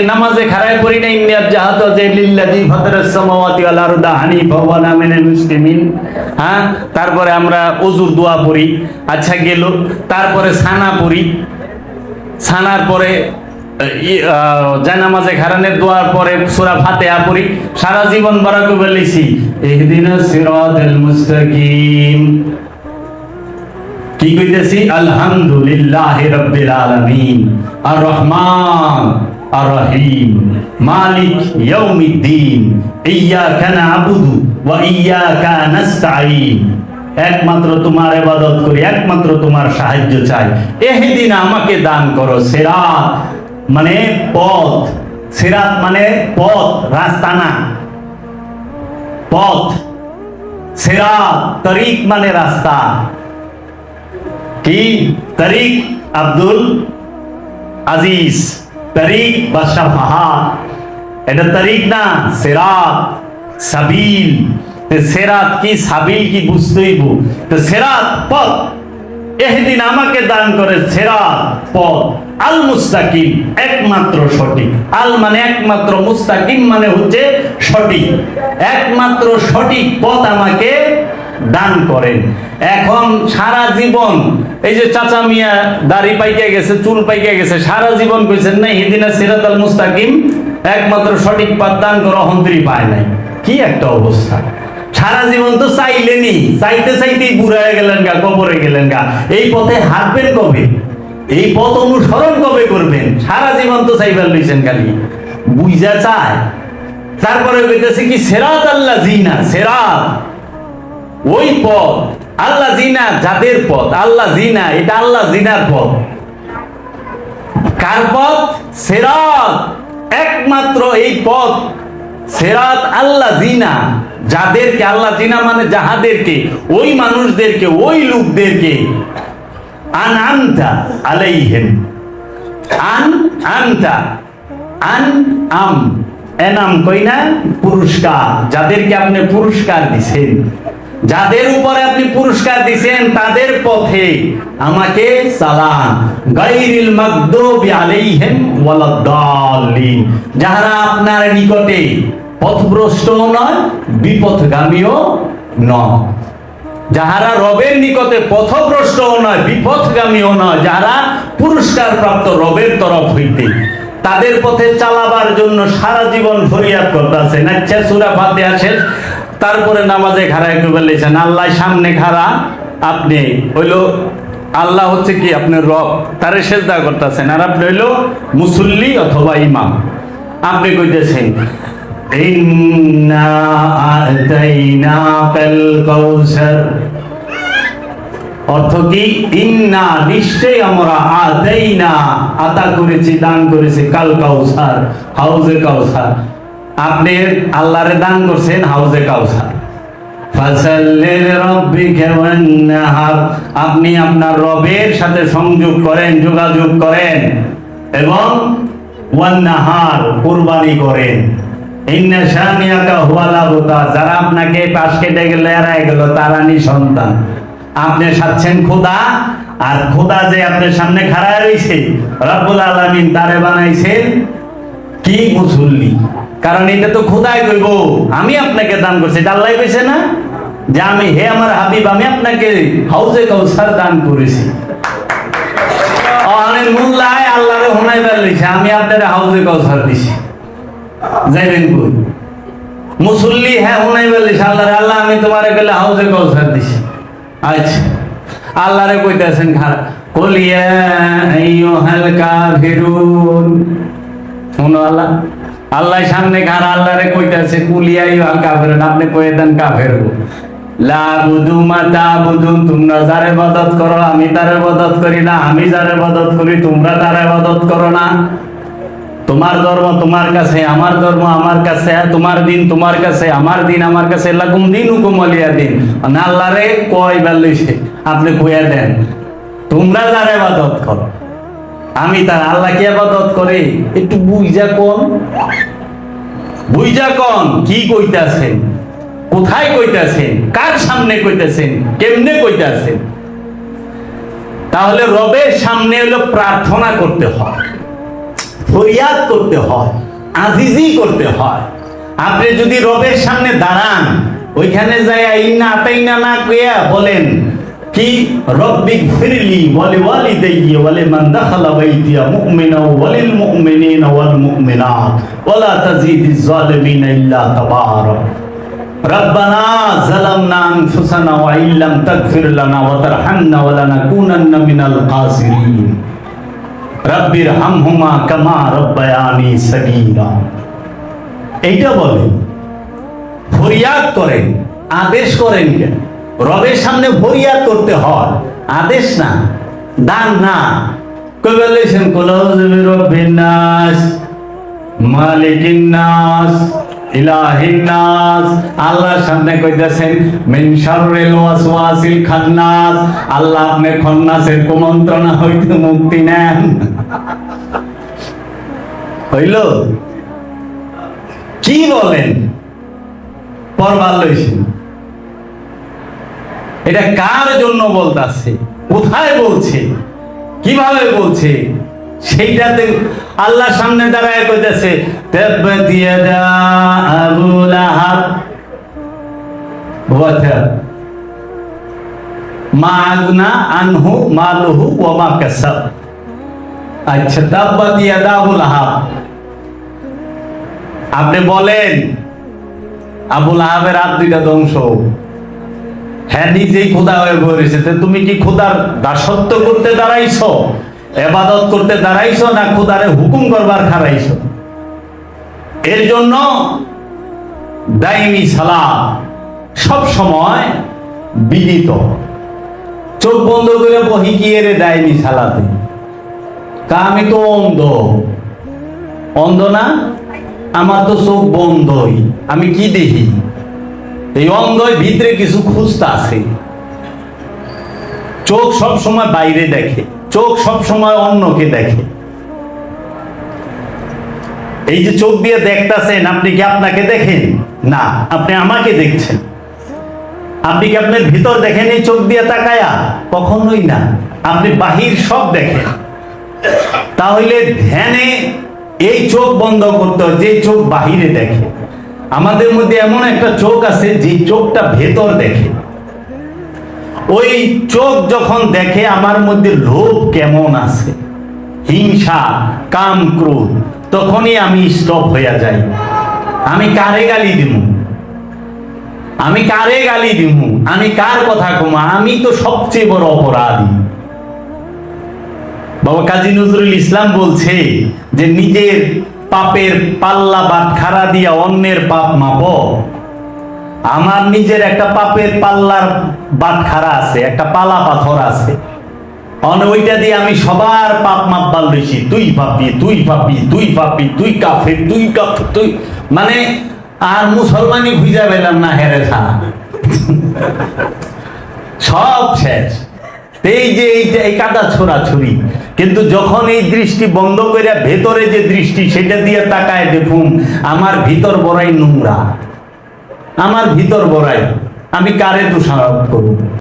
নামাজে পড়ি না হ্যাঁ? তারপরে আমরা ওযুর দোয়া পড়ি আচ্ছা গেল। তারপরে সানা পড়ি। সানার পরে জানামাজে খারানের দোয়ার পরে সূরা ফাতিহা পড়ি। সারা জীবন বরাক বলেছি ইহদিনাস কি কইতেছি? আলহামদুলিল্লাহ রব্বিল আলামিন। আর রহমান আর মালিক ইয়াউমিদ্দিন ইয়্যাকা না'বুদু ওয়া ইয়্যাকা নাস্তাঈন একমাত্র তোমার ইবাদত করি, একমাত্র তোমার সাহায্য চাই। এহেদিন আমাকে দান করো, সিরাত মানে পথ। সিরাত মানে পথ, রাস্তা না। পথ। সিরাত, তরিক মানে রাস্তা। কি? তরিক আব্দুল আজিজ। তরিক বাদশাহ ফাহাদ এটা তরিক না, সেরাত, সাবিল। সেরাত কি, সাবিল কি বুঝতেইব? তো সেরাত পথ। এহদিন আমাকে দান করে সেরাত পথ। আল মুস্তাকিম একমাত্র সঠিক। আল মানে একমাত্র মুস্তাকিম মানে হচ্ছে সঠিক। একমাত্র সঠিক পথ আমাকে দান করেন। এখন সারা জীবন এই যে চাচা মিয়া দাড়ি পাইকে গেছে, চুল পাইকে গেছে, সারা জীবন কইছেন, না হিদিনা সিরাত আল মুস্তাকিম একমাত্র সঠিক পথ দান করা হন্ত্রী পায় নাই। কি একটা অবস্থা। সারা জীবন তো চাইলেনি, চাইতে চাইতেই বুড়া হয়ে গেলেন গা, কবরে গেলেন গা। এই পথে হাঁটবেন কবে? এই পথ অনুসরণ কবে করবেন? সারা জীবন তো চাইবার লইছেন খালি। বুঝা চায়। তারপরে কইতেছে কি সেরাত আল্লাহ জিনা সেরাত। ওই পথ আল্লাহ জিনা যাদের পথ, আল্লাহ জিনা, এটা আল্লাহ জিনার পথ। কার পথ? সেরাত। একমাত্র এই পথ। সেরাত আল্লাহ জিনা। যাদেরকে আল্লাহ জিনা মানে যাহাদেরকে, ওই মানুষদেরকে, ওই লোকদেরকে। আন আনতা আলাইহিম। আন আনতা। আন আম। এনাম কই না পুরস্কার। যাদেরকে আপনি পুরস্কার দিছেন। যাদের উপরে আপনি পুরস্কার দিছেন, তাদের পথে আমাকে সালাম। গাইরিল মাগদুবি আলাইহিম ওয়ালাদ্দাল্লিন। যারা আপনার নিকটে পথভ্রষ্ট নয়, বিপথগামীও নয়। যাহারা রবের নিকটে পথভ্রষ্টও নয়, বিপথগামীও নয় যারা পুরস্কার প্রাপ্ত রবের তরফ হইতে। তাদের পথে চালাবার জন্য সারা জীবন ফরিয়াদ করতেছে আচ্ছা সুরা ফাতে শেষ। তারপরে নামাজে খাড়া একটু বলেছেন আল্লাহ সামনে খাড়া আপনি। হইল আল্লাহ হচ্ছে কি আপনি রব, তারে সেজদা করতেছেন। আর আপনি হইল মুসল্লি অথবা ইমাম। আপনি কইতেছেন অর্থ কি? ইন্না, নিশ্চয়ই আমরা আদাইনা আতা করেছি, দান করেছি, কাল কাউসার, হাউজে কাউসার। আপনি আল্লাহরে দান করছেন হাউজে কাউসার। আপনি আপনার রবের সাথে সংযোগ করেন, যোগাযোগ করেন এবং ওয়ান্নাহার কুরবানি করেন। যারা আপনাকে পাশ কেটে গেলে, এড়ায় গেল, তারা সন্তান আপনি সাচ্ছেন খোদা, আর খোদা যে আপনার সামনে খাড়া রয়েছে রব্বুল আলামিন তারে বানাইছেন কি মুসল্লি কারণ এটা তো খোদাই কইব, আমি আপনাকে দান করছি। এটা আল্লাহ কইছে না? যে আমি, হে আমার হাবিব, আমি আপনাকে হাউজে কাউসার দান করেছি। অনেক মোল্লায় আল্লাহরে হুনাইবার লিখে আমি আপনার হাউজে কাউসার দিছি। যাইবেন কই। মুসল্লি হ্যাঁ হুনাইবার লিখে আল্লাহরে। আল্লাহ, আমি তোমারে গেলে হাউজে কাউসার দিছি। আচ্ছা। আল্লাহরে কইতেছেন খারাপ কলিয়া আইয়ুহাল কাফিরুন। শুনো আল্লাহ। আল্লাহ সামনে খারা আল্লাহরে কইতাছে কুলিয়াই আইয়ুহাল কাফিরুন আপনি কয়ে দেন কাফের লা বুদু মা তাবুদুন তোমরা যারে ইবাদত করো, আমি তার ইবাদত করি না, আমি যার ইবাদত করি, তোমরা তার ইবাদত করো না। তোমার ধর্ম তোমার কাছে, আমার ধর্ম আমার কাছে, তোমার দিন তোমার কাছে, আমার দিন আমার কাছে, লাকুম দিন হুকুম আলিয়া দিন আল্লাহরে কয় বেলইছে আপনি কইয়া দেন, তোমরা যার ইবাদত করো আমি তার আল্লাহ কি ইবাদত করে। একটু বুঝা কোন। বুঝা কোন, কি কইতাছেন? কোথায় কইতাছেন? কার সামনে কইতাছেন? কেমনে কইতাছেন? তাহলে রবের সামনে হলো প্রার্থনা করতে হয়, ফরিয়াদ করতে হয়, আজিজি করতে হয়। আপনি যদি রবের সামনে দাঁড়ান, ওইখানে যায় ইন্না আতাইনা না কইয়া বলেন কি রব্বিক ফিরলি ওয়ালি ওয়ালিদাইয়ি ওয়ালি মান দাখালা বাইতিয়া মুমিনা ওয়ালিল মুমিনিনা ওয়াল মুমিনাত ওয়ালা তাজিদিজ জালিমিনা ইল্লা তাবারা ربنا ظلمنا انفسنا وان لم تغفر لنا وترحمنا ولنكونن من الخاسرين رب ارحمهما كما ربياني صغيرا এইটা বলেন ফরিয়াদ করেন আদেশ করেন কেন রবের সামনে করতে হয়। আদেশ না, দান না। রব্বিন নাস, মালিকিন নাস, ইলাহিন নাস। সামনে কইতেছেন, মিন শাররিল ওয়াসওয়াসিল খান্নাস। আল্লাহ আপনি খন্নাসের কুমন্ত্রণা হইতে মুক্তি নেন। হইল? কি বলেন? পরবার লইছেন। এটা কার জন্য বলতাছে? কোথায় বলছে? কীভাবে বলছে? সেইটাতে আল্লাহ সামনে দাঁড়ায় কইতেছে মা আগনা আনহু, মা আচ্ছা আপনি বলেন আবুল আহাবের হাত দুইটা ধ্বংস। হ্যাঁ নিজেই খোদা হয়ে পড়েছে। তে তুমি কি খোদার দাসত্ব করতে দাঁড়াইছো? এবাদত করতে দাঁড়াইছো না খোদারে হুকুম করবার খারাইছো এর জন্য দাইমি সালাম সব সময় বিদিত চোখ বন্ধ করে বহি গিয়ে রে দাইমি সালাতে? কা আমি তো অন্ধ। অন্ধ না? আমার তো চোখ বন্ধই। আমি কি দেখি? এই অন্ধই ভিতরে কিছু খুঁজতে আছে চোখ সব সময় বাইরে দেখে, চোখ সব সময় অন্যকে দেখে। এই যে চোখ দিয়ে দেখতাছেন, আপনি কি আপনাকে দেখেন? না, আপনি আমাকে দেখছেন। আপনি কি আপনার ভিতর দেখেন এই চোখ দিয়ে তাকায়া? কখনোই না। আপনি বাহির সব দেখেন। তাহলে ধ্যানে এই চোখ বন্ধ করতে হয়, যে চোখ বাহিরে দেখে। আমাদের মধ্যে এমন একটা চোখ আছে, যে চোখটা ভেতর দেখে। ওই চোখ যখন দেখে, আমার মধ্যে লোভ কেমন আছে? হিংসা, কাম ক্রোধ, তখনই আমি স্টপ হইয়া যাই। আমি কারে গালি দিব আমি কারে গালি দিব আমি কার কথা কমা? আমি তো সবচেয়ে বড় অপরাধী। বাবা কাজী নজরুল ইসলাম বলছে যে, নিজের পাপের পাল্লা বাটখারা দিয়া অন্যের পাপ মাপ। আমার নিজের একটা পাপের পাল্লার বাটখারা আছে, একটা পালা পাথর আছে। অন ওইটা দিয়ে আমি সবার পাপ মাপবার লইছি তুই পাপি তুই পাপি তুই পাপি তুই কাফের তুই কাফের, তুই মানে আর মুসলমানই খুঁজে পেলাম না হেরে ছাড়া সব শেষ। এই যে, এই কাদা ছোড়াছুরি কিন্তু যখন এই দৃষ্টি বন্ধ করে ভেতরে যে দৃষ্টি, সেটা দিয়ে তাকায় দেখুন, আমার ভিতর বড়াই নোংরা। আমার ভিতর বড়াই। আমি কারে দোষারোপ করব?